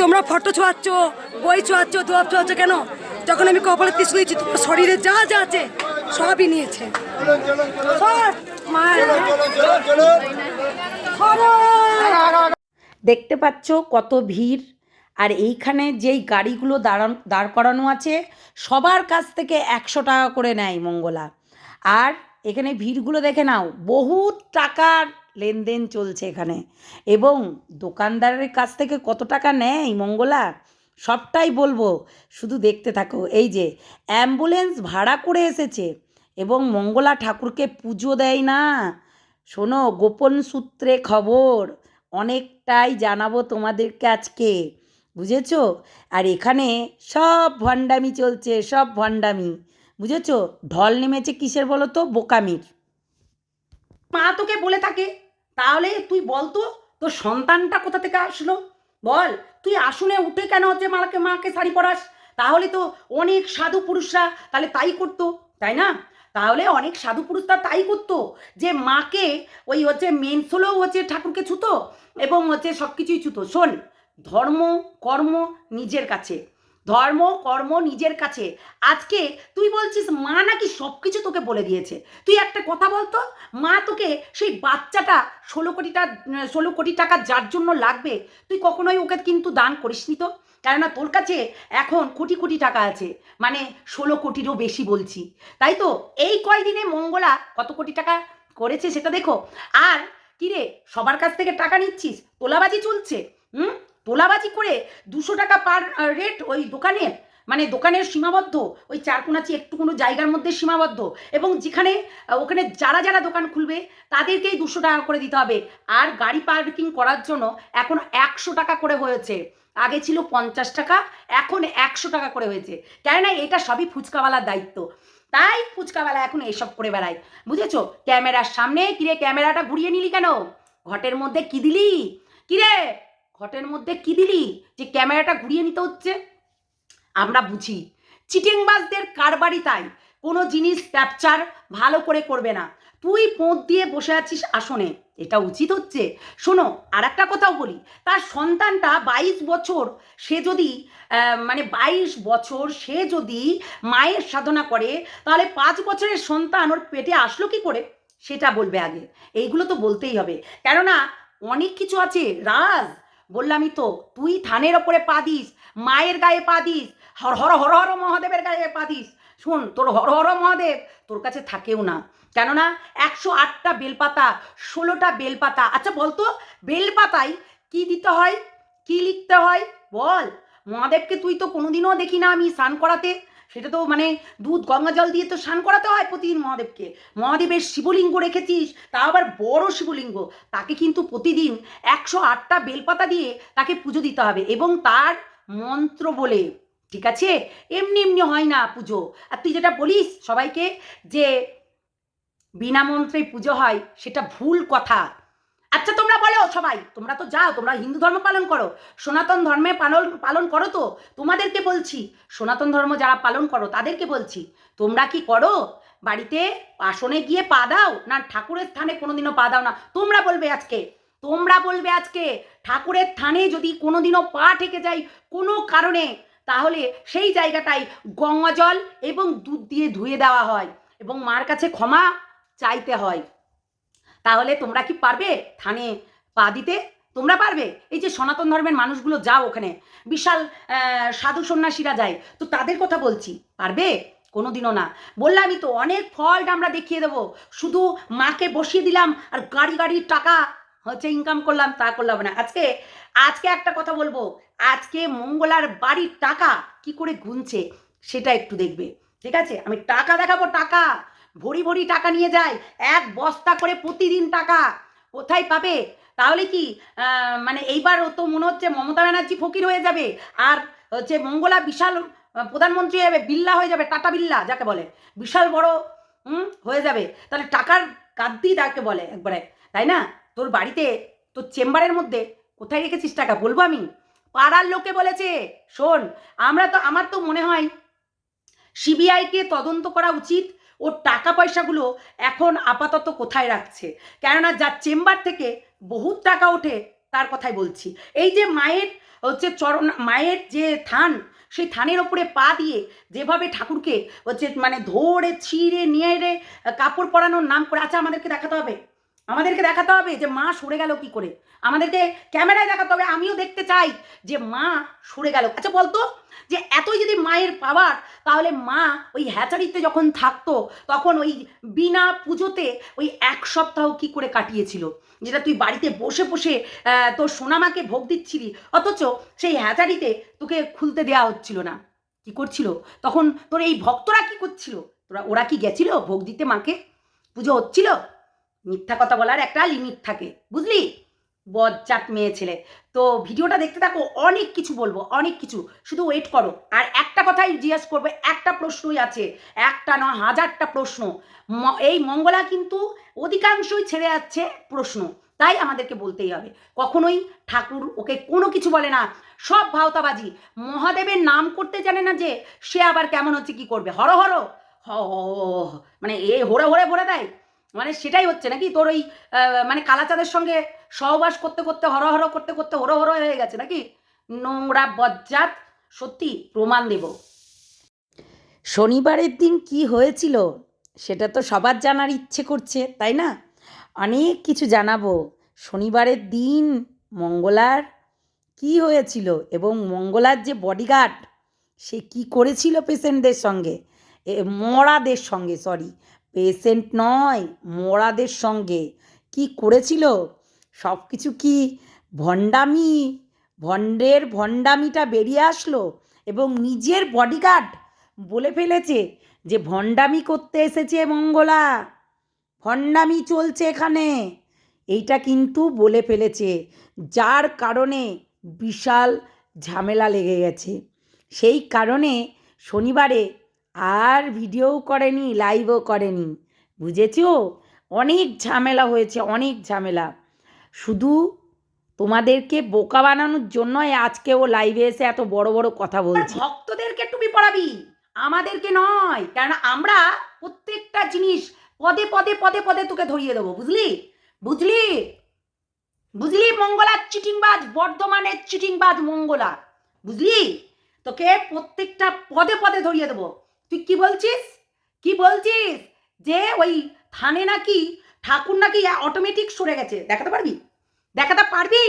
তোমরা ফটো ছোঁয়াচ্ছ, বই ছোঁয়াচ্ছ ধোয়াপ ছোঁয়াচ্ছ কেন? যখন আমি কপালে তিস দিয়েছি, তোমার শরীরে যা যা আছে, সবই নিয়েছে। দেখতে পাচ্ছ কত ভিড়? আর এইখানে যেই গাড়িগুলো দাঁড়ান, দাঁড় করানো আছে, সবার কাছ থেকে একশো টাকা করে নেয় মঙ্গলা। আর এখানে ভিড়গুলো দেখে নাও। বহুত টাকার লেনদেন চলছে এখানে। এবং দোকানদারের কাছ থেকে কত টাকা নেয় মঙ্গলা? সবটাই বলব, শুধু দেখতে থাকো। এই যে, অ্যাম্বুলেন্স ভাড়া করে এসেছে এবং মঙ্গলা ঠাকুরকে পুজো দেয় না। শোনো, গোপন সূত্রে খবর, অনেকটাই জানাব তোমাদেরকে আজকে। বুঝেছ? আর এখানে সব ভণ্ডামি চলছে, সব ভণ্ডামি। বুঝেছ? ঢল নেমেছে কিসের বলো তো? বোকামির। মা তোকে বলে থাকে, তাহলে তুই বল তো, তোর সন্তানটা কোথা থেকে আসলো? বল, তুই আসনে উঠে কেন হচ্ছে মাকে মাকে শাড়ি পরাস? তাহলে তো অনেক সাধু পুরুষরা তাহলে তাই করতো, তাই না? তাহলে অনেক সাধু পুরুষরা তাই করতো যে মাকে ওই হচ্ছে মেনসোলেও হচ্ছে ঠাকুরকে ছুতো এবং হচ্ছে সব কিছুই ছুতো। শোন, ধর্ম, কর্ম নিজের কাছে। ধর্ম, কর্ম নিজের কাছে। আজকে তুই বলছিস মা নাকি সব কিছু তোকে বলে দিয়েছে। তুই একটা কথা বলতো? মা তোকে সেই বাচ্চাটা ষোলো কোটিটা ষোলো কোটি টাকা যার জন্য লাগবে, তুই কখনোই ওকে কিন্তু দান করিসনি তো? কেননা তোর কাছে এখন কোটি কোটি টাকা আছে মানে ষোলো কোটিরও বেশি বলছি। তাই তো? এই কয়দিনে মঙ্গলা কত কোটি টাকা করেছে সেটা দেখো। আর কিরে, সবার কাছ থেকে টাকা নিচ্ছিস? তোলাবাজি চলছে, হুম? তোলাবাজি করে দুশো টাকা পার রেট ওই দোকানের মানে দোকানের সীমাবদ্ধ, ওই চারকোনাচি একটু কোনো জায়গার মধ্যে সীমাবদ্ধ এবং যেখানে ওখানে যারা যারা দোকান খুলবে তাদেরকেই দুশো টাকা করে দিতে হবে। আর গাড়ি পার্কিং করার জন্য এখন একশো টাকা করে হয়েছে। আগে ছিল পঞ্চাশ টাকা, এখন একশো টাকা করে হয়েছে। কেননা এটা সবই ফুচকাওয়ালার দায়িত্ব। তাই ফুচকাওয়ালা এখন এসব করে বেড়ায়। বুঝেছ? ক্যামেরার সামনে, কিরে ক্যামেরাটা ঘুরিয়ে নিলি কেন? ঘটের মধ্যে কি দিলি? কিরে? ঘটের মধ্যে কি দিলি? যে ক্যামেরাটা ঘুরিয়ে নিতে হচ্ছে? আমরা বুঝি। চিটিংবাজদের কারবারই তাই। কোনো জিনিস ক্যাপচার ভালো করে করবে না। তুই পোঁত দিয়ে বসে আছিস আসনে। এটা উচিত হচ্ছে। শোনো আর একটা কথাও বলি। তার সন্তানটা বাইশ বছর, সে যদি মানে বাইশ বছর সে যদি মায়ের সাধনা করে, তাহলে পাঁচ বছরের সন্তান ওর পেটে আসলো কি করে? সেটা বলবে আগে। এইগুলো তো বলতেই হবে। কেননা, অনেক কিছু আছে। রাজ বললামই তো, তুই থানের ওপরে পা দিস, মায়ের গায়ে পা দিস, হর হর হর হর মহাদেবের গায়ে পা দিস। শোন, তোর হর হর মহাদেব তোর কাছে থাকেও না। কেননা একশো আটটা বেলপাতা, ষোলোটা বেলপাতা আচ্ছা বলতো বেলপাতায় কি দিতে হয়, কি লিখতে হয়, বল। মহাদেবকে তুই তো কোনোদিনও দেখি না আমি স্নান করাতে। সেটা তো মানে দুধ, গঙ্গা জল দিয়ে তো স্নান করাতে হয় প্রতিদিন মহাদেবকে। মহাদেবের শিবলিঙ্গ রেখেছিস, তা আবার বড় শিবলিঙ্গ। তাকে কিন্তু প্রতিদিন একশো আটটা বেলপাতা দিয়ে তাকে পুজো দিতে হবে এবং তার মন্ত্র বলে, ঠিক আছে? এমনি এমনি হয় না পুজো। আর তুই যেটা বলিস সবাইকে যে বিনা মন্ত্রে পুজো হয়, সেটা ভুল কথা। আচ্ছা তোমরা বলো সবাই। তোমরা তো যাও, তোমরা হিন্দু ধর্ম পালন করো। সনাতন ধর্মে পালন পালন করো তো। তোমাদেরকে বলছি, সনাতন ধর্ম যারা পালন করো, তাদেরকে বলছি, তোমরা কি করো? বাড়িতে আসনে গিয়ে পা দাও? না, ঠাকুরের স্থানে কোনোদিনও পা দাও না। তোমরা বলবে আজকে, তোমরা বলবে আজকে, ঠাকুরের থানে যদি কোনোদিনও পা ঠেকে যায় কোনো কারণে, তাহলে সেই জায়গাটায় গঙ্গা জল এবং দুধ দিয়ে ধুয়ে দেওয়া হয় এবং মার কাছে ক্ষমা চাইতে হয়। তাহলে তোমরা কি পারবে থানে পা দিতে? তোমরা পারবে? এই যে সনাতন ধর্মের মানুষগুলো যাও ওখানে। বিশাল সাধু সন্ন্যাসীরা যায়। তো তাদের কথা বলছি, পারবে? কোনোদিনও না। বললামই তো, অনেক ফল্ট আমরা দেখিয়ে দেবো। শুধু মাকে বসিয়ে দিলাম আর গাড়ি গাড়ির টাকা হচ্ছে ইনকাম করলাম, তা করলাম না। আজকে আজকে একটা কথা বলব। আজকে মঙ্গলার বাড়ির টাকা কি করে গুনছে, সেটা একটু দেখবে। ঠিক আছে? আমি টাকা দেখাবো, টাকা! ভরি ভরি টাকা নিয়ে যায়, এক বস্তা করে প্রতিদিন টাকা। কোথায় পাবে? তাহলে কি মানে এইবার তো মনে হচ্ছে মমতা ব্যানার্জি ফকির হয়ে যাবে, আর হচ্ছে মঙ্গলা বিশাল প্রধানমন্ত্রী যাবে, বিল্লা হয়ে যাবে, টাটা বিল্লা, যাকে বলে, বিশাল বড়, হুম, হয়ে যাবে। তাহলে টাকার কাদ্দি তাকে বলে একবারে, তাই না? তোর বাড়িতে, তোর চেম্বারের মধ্যে, কোথায় রেখেছিস টাকা? বলব আমি? পাড়ার লোকে বলেছে, শোন, আমরা তো, আমার তো মনে হয়, সিবিআইকে তদন্ত করা উচিত ওর টাকা পয়সাগুলো এখন আপাতত কোথায় রাখছে? কেননা যার চেম্বার থেকে বহুত টাকা ওঠে, তার কথাই বলছি। এই যে মায়ের হচ্ছে চরণ, মায়ের যে থান, সেই থানের ওপরে পা দিয়ে যেভাবে ঠাকুরকে হচ্ছে মানে ধরে, ছিঁড়ে, নিয়ে কাপড় পরানোর নাম করে আচ্ছা আমাদেরকে দেখাতে হবে? আমাদেরকে দেখাতে হবে যে মা সরে গেল কি করে। আমাদেরকে ক্যামেরায় দেখাতে হবে, আমিও দেখতে চাই যে মা সরে গেল। আচ্ছা বলতো, যে এতই যদি মায়ের পাওয়ার, তাহলে মা ওই হ্যাচারিতে যখন থাকতো, তখন ওই বিনা পুজোতে ওই এক সপ্তাহ কি করে কাটিয়েছিল? যেটা তুই বাড়িতে বসে বসে তোর সোনামাকে ভোগ দিচ্ছিলি, অথচ সেই হ্যাচারিতে তোকে খুলতে দেওয়া হচ্ছিল না। কি করছিল? তখন তোর এই ভক্তরা কি করছিল? তোরা, ওরা কি গেছিল ভোগ দিতে মাকে? পুজো হচ্ছিল? মিথ্যা কথা বলার একটা লিমিট থাকে, বুঝলি? বজ্জাত মেয়ে ছেলে। তো ভিডিওটা দেখতে থাকো, অনেক কিছু বলব, অনেক কিছু। শুধু ওয়েট করো। আর একটা কথাই জিজ্ঞেস করবে, একটা প্রশ্নই আছে। একটা না হাজারটা প্রশ্ন। এই মঙ্গলা কিন্তু অধিকাংশই ছেড়ে যাচ্ছে প্রশ্ন। তাই আমাদেরকে বলতেই হবে। কখনোই ঠাকুর ওকে কোনো কিছু বলে না। সব ভাওতাবাজি। মহাদেবের নাম করতে জানে না যে, সে আবার কেমন হচ্ছে, কি করবে? হর হর। মানে এ হরে হরে ভরে দেয়। মানে সেটাই হচ্ছে নাকি? তোর ওই মানে কালাচাঁদের সঙ্গে সহবাস করতে করতে হর হর করতে করতে হর হর হয়ে গেছে নাকি? নোংরা বজ্জাত, সত্যি প্রমাণ দেব। শনিবারের দিন কি হয়েছিল সেটা তো সবার জানার ইচ্ছে করছে, তাই না? অনেক কিছু জানাব। শনিবারের দিন মঙ্গলার কি হয়েছিল এবং মঙ্গলার যে বডিগার্ড সে কি করেছিল পেশেন্টদের সঙ্গে? মরাদের সঙ্গে সরি পেশেন্ট নয়, মরাদের সঙ্গে। কি করেছিল? সব কিছু কি ভণ্ডামি? ভণ্ডের ভণ্ডামিটা বেরিয়ে আসলো এবং নিজের বডিগার্ড বলে ফেলেছে যে ভণ্ডামি করতে এসেছে মঙ্গলা। ভণ্ডামি চলছে এখানে। এইটা কিন্তু বলে ফেলেছে, যার কারণে বিশাল ঝামেলা লেগে গেছে। সেই কারণে শনিবারে আর ভিডিও করেনি লাইভও করেনি। বুঝেছ? অনেক ঝামেলা হয়েছে অনেক ঝামেলা। শুধু তোমাদেরকে বোকা বানানোর জন্যই আজকে ও লাইভে এসে এত বড় বড় কথা বলছে। ভক্তদেরকে টুপি পড়াবি আমাদেরকে নয়। কারণ আমরা প্রত্যেকটা জিনিস পদে পদে পদে পদে তোকে ধরিয়ে দেবো বুঝলি? বুঝলি? বুঝলি? মঙ্গলার চিটিংবাজ বর্ধমানের চিটিংবাজ মঙ্গলা বুঝলি? তোকে প্রত্যেকটা পদে পদে ধরিয়ে দেবো। তুই কি বলছিস? কি বলছিস? যে ওই থানে নাকি ঠাকুর নাকি অটোমেটিক সরে গেছে। দেখাতে পারবি? দেখাতে পারবি?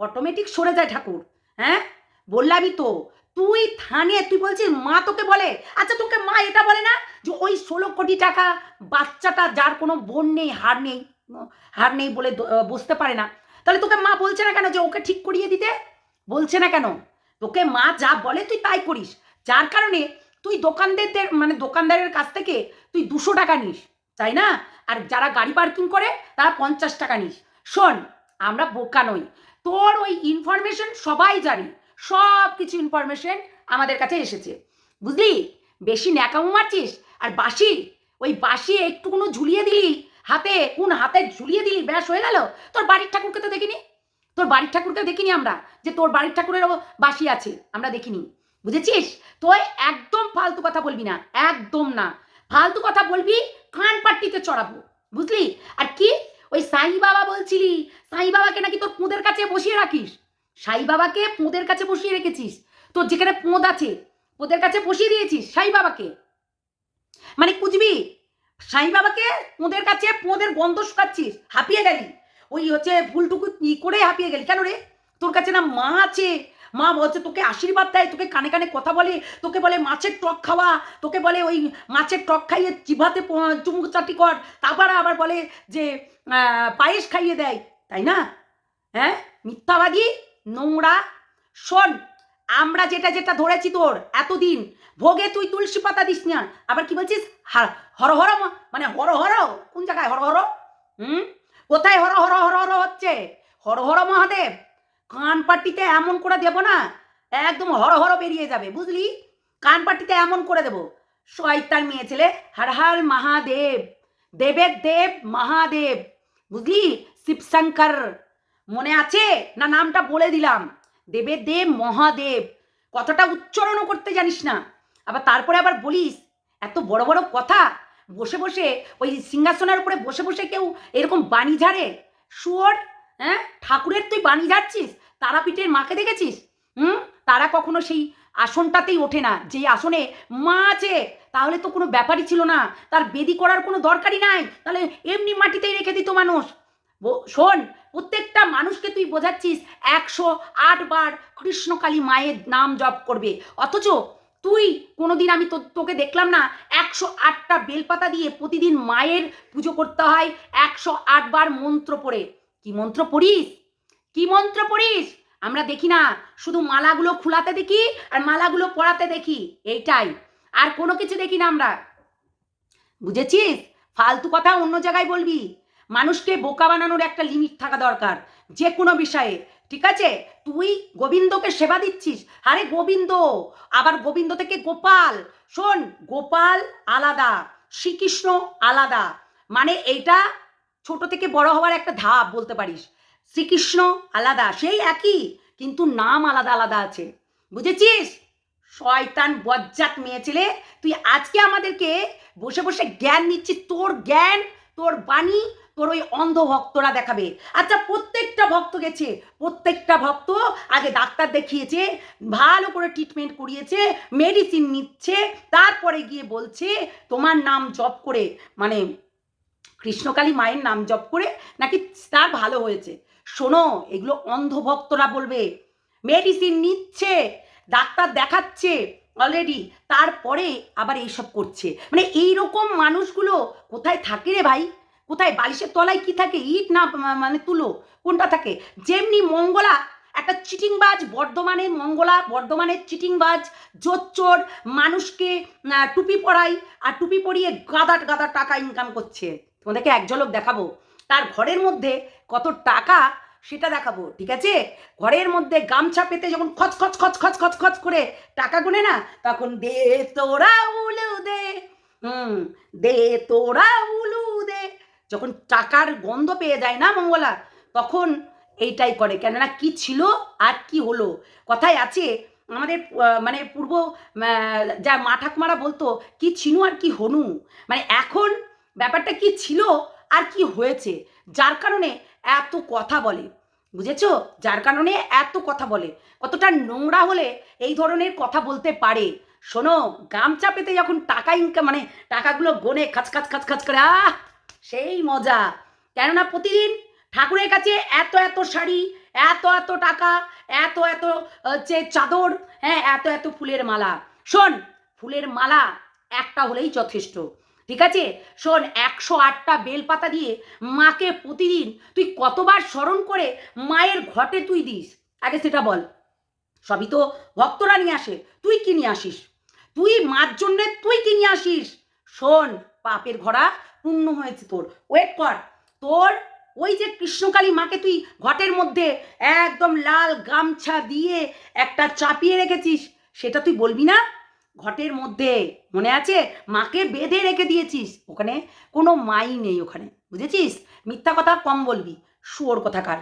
অটোমেটিক সরে যায় ঠাকুর। হ্যাঁ? বললামই তো, তুই থানে, তুই বলছিস মা তোকে বলে? আচ্ছা তোকে মা এটা বলে না যে ওই ষোলো কোটি টাকা বাচ্চাটা যার কোনো বোন নেই হার নেই হার নেই বলে বসতে পারে না। তাহলে তোকে মা বলছে না কেন যে ওকে ঠিক করিয়ে দিতে? বলছে না কেন? তোকে মা যা বলে তুই তাই করিস। যার কারণে তুই দোকানদারদের মানে দোকানদারের কাছ থেকে তুই দুশো টাকা নিস, তাই না? আর যারা গাড়ি পার্কিং করে, তারা পঞ্চাশ টাকা নিস। শোন, আমরা বোকা নই। তোর ওই ইনফরমেশন সবাই জানি। সব কিছু ইনফরমেশন আমাদের কাছে এসেছে। বুঝলি? বেশি ন্যাকামো মারছিস। আর বাসি ওই বাসি একটুকুনো ঝুলিয়ে দিলি, হাতে, কোন হাতে ঝুলিয়ে দিলি, ব্যাস হয়ে গেল? তোর বাড়ির ঠাকুরকে তো দেখিনি? তোর বাড়ির ঠাকুরকে দেখিনি আমরা? যে তোর বাড়ির ঠাকুরেরও বাসি আছে, আমরা দেখিনি। বুঝেছিস? তুই একদম ফালতু কথা বলবি না, একদম না। ফালতু কথা বলবি, কান পাট্টিতে চড়াবো, বুঝলি? আর কি? ওই সাই বাবা বলছিলি, সাই বাবাকে নাকি তোর পুঁদের কাছে বসিয়ে রাখিস? সাই বাবাকে পুঁদের কাছে বসিয়ে রেখেছিস? তোর যেখানে পোঁদ আছে, পোঁদের কাছে বসিয়ে দিয়েছিস সাই বাবাকে? মানে কুচবি, সাই বাবাকে পোঁদের কাছে পোঁদের গন্ধ শুকাচ্ছিস, হাঁপিয়ে গেলি। ওই হচ্ছে ভুলটুকু ই করে হাঁপিয়ে গেলি। কেন রে? তোর কাছে না মা আছে মা বলছে, তোকে আশীর্বাদ দেয়, তোকে কানে কানে কথা বলে, তোকে বলে মাছের টক খাওয়া, তোকে বলে ওই মাছের টক খাইয়ে জিভাতে প- চুমুক চাটি কর। তারপর আবার বলে যে পায়েস খাইয়ে দেয়। তাই না? হ্যাঁ? মিথ্যাবাদী, নোংরা। শোন, আমরা যেটা যেটা ধরেছি তোর এতদিন, ভোগে তুই তুলসী পাতা দিস না। আবার কি বলছিস? হর হর মানে হর হর, কোন জায়গায় হর হর? হুম? কোথায় হর হর হর হর হচ্ছে? হর হর মহাদেব। কান পাট্টিতে এমন করে দেবো না, একদম হর হর বেরিয়ে যাবে, বুঝলি? কান পাট্টিতে এমন করে দেবো, শয়তান মেয়ে ছেলে, হর হর মহাদেব, দেবের দেব মহাদেব, বুঝলি? শিবশঙ্কর, মনে আছে? না, নামটা বলে দিলাম, দেবের দেব মহাদেব, কথাটা উচ্চারণও করতে জানিস না, আবার তারপরে আবার বলিস, এত বড় বড় কথা, বসে বসে, ওই সিংহাসনের উপরে বসে বসে কেউ এরকম বাণী ঝাড়ে? শুয়োর? হ্যাঁ? ঠাকুরের তুই বানিয়ে যাচ্ছিস তারাপীঠের মাকে দেখেছিস? হুম? তারা কখনো সেই আসনটাতেই ওঠে না। যে আসনে মা আছে, তাহলে তো কোনো ব্যাপারই ছিল না। তার বেদি করার কোনো দরকারই নাই। তাহলে এমনি মাটিতেই রেখে দিত মানুষ। শোন, প্রত্যেকটা মানুষকে তুই বোঝাচ্ছিস একশো আট বার কৃষ্ণকালী মায়ের নাম জপ করবে। অথচ তুই কোনোদিন আমি তো, তোকে দেখলাম না, একশো আটটা বেলপাতা দিয়ে প্রতিদিন মায়ের পুজো করতে হয়, একশো আটবার মন্ত্র পড়ে। কি মন্ত্র পড়িস? কি মন্ত্র পড়িস? আমরা দেখি না, শুধু মালাগুলো খুলাতে দেখি আর মালাগুলো পরাতে দেখি, এইটাই। আর কোনো কিছু দেখি না আমরা। বুঝেছিস? ফালতু কথা অন্য জায়গায় বলবি। মানুষকে বোকা বানানোর একটা লিমিট থাকা দরকার যে কোনো বিষয়ে। ঠিক আছে? তুই গোবিন্দকে সেবা দিচ্ছিস। আরে গোবিন্দ! আবার গোবিন্দ থেকে গোপাল। শোন, গোপাল আলাদা, শ্রীকৃষ্ণ আলাদা। মানে এইটা ছোট থেকে বড় হওয়ার একটা ধাপ বলতে পারিস। শ্রীকৃষ্ণ আলাদা, সেই একই, কিন্তু নাম আলাদা আলাদা আছে। বুঝেছিস? শয়তান বজ্জাত মেয়ে ছেলে, তুই আজকে আমাদেরকে বসে বসে জ্ঞান নিচ্ছিস। তোর জ্ঞান, তোর বাণী, তোর ওই অন্ধ ভক্তরা দেখাবে। আচ্ছা প্রত্যেকটা ভক্ত গেছে। প্রত্যেকটা ভক্ত আগে ডাক্তার দেখিয়েছে, ভালো করে ট্রিটমেন্ট করিয়েছে মেডিসিন নিচ্ছে, তারপরে গিয়ে বলছে, তোমার নাম জপ করে মানে কৃষ্ণকালী মায়ের নাম জপ করে নাকি তার ভালো হয়েছে? শোনো, এগুলো অন্ধভক্তরা বলবে। মেডিসিন নিচ্ছে, ডাক্তার দেখাচ্ছে অলরেডি তারপরে আবার এইসব করছে। মানে এই রকম মানুষগুলো কোথায় থাকে রে ভাই? কোথায়? বালিশের তলায় কি থাকে? ইট না মানে তুলো? কোনটা থাকে? যেমনি মঙ্গলা, একটা চিটিংবাজ, বর্ধমানের মঙ্গলা, বর্ধমানের চিটিংবাজ, জোচ্চোর মানুষকে টুপি পরাই আর টুপি পরিয়ে গাদা গাদা টাকা ইনকাম করছে। তোমাদেরকে এক ঝলক দেখাবো। তার ঘরের মধ্যে কত টাকা সেটা দেখাবো, ঠিক আছে? ঘরের মধ্যে গামছা পেতে যখন খচ খচ খচ খচ খচ খচ করে টাকা গুনে না, তখন দে তোরা উলু দে। হুম, দে তোরা উলু দে। যখন টাকার গন্ধ পেয়ে যায় না মঙ্গলা, তখন এইটাই করে। কেননা কি ছিল আর কি হলো? কথায় আছে, আমাদের মানে পূর্ব যা মা ঠাকুমারা বলতো, কি ছিনু আর কি হনু? মানে এখন ব্যাপারটা কি ছিল আর কি হয়েছে? যার কারণে এত কথা বলে। বুঝেছ? যার কারণে এত কথা বলে। কতটা নোংরা হলে এই ধরনের কথা বলতে পারে। শোনো, গামছা পেতে যখন টাকা ইনকাম মানে টাকাগুলো গনে খাচ খাচ খাচ খাচ করে, আহ, সেই মজা। কেননা প্রতিদিন ঠাকুরের কাছে এত এত শাড়ি, এত এত টাকা, এত এত হচ্ছে চাদর হ্যাঁ এত এত ফুলের মালা। শোন, ফুলের মালা একটা হলেই যথেষ্ট। ঠিক আছে? শোন, একশো আটটা বেলপাতা দিয়ে মাকে প্রতিদিন তুই কতবার স্মরণ করে মায়ের ঘটে তুই দিস? আগে সেটা বল। সবই তো ভক্তরা নিয়ে আসে। তুই কি নিয়ে আসিস? তুই মার জন্যে তুই কি নিয়ে আসিস? শোন, পাপের ঘোড়া পূর্ণ হয়েছে তোর। ওয়েট কর। তোর ওই যে কৃষ্ণকালী মাকে তুই ঘটের মধ্যে একদম লাল গামছা দিয়ে একটা চাপিয়ে রেখেছিস, সেটা তুই বলবি না? ঘটের মধ্যে। মনে আছে? মাকে বেঁধে রেখে দিয়েছিস। ওখানে কোনো মাই নেই ওখানে। বুঝেছিস? মিথ্যা কথা কম বলবি। শুয়োর কথাকার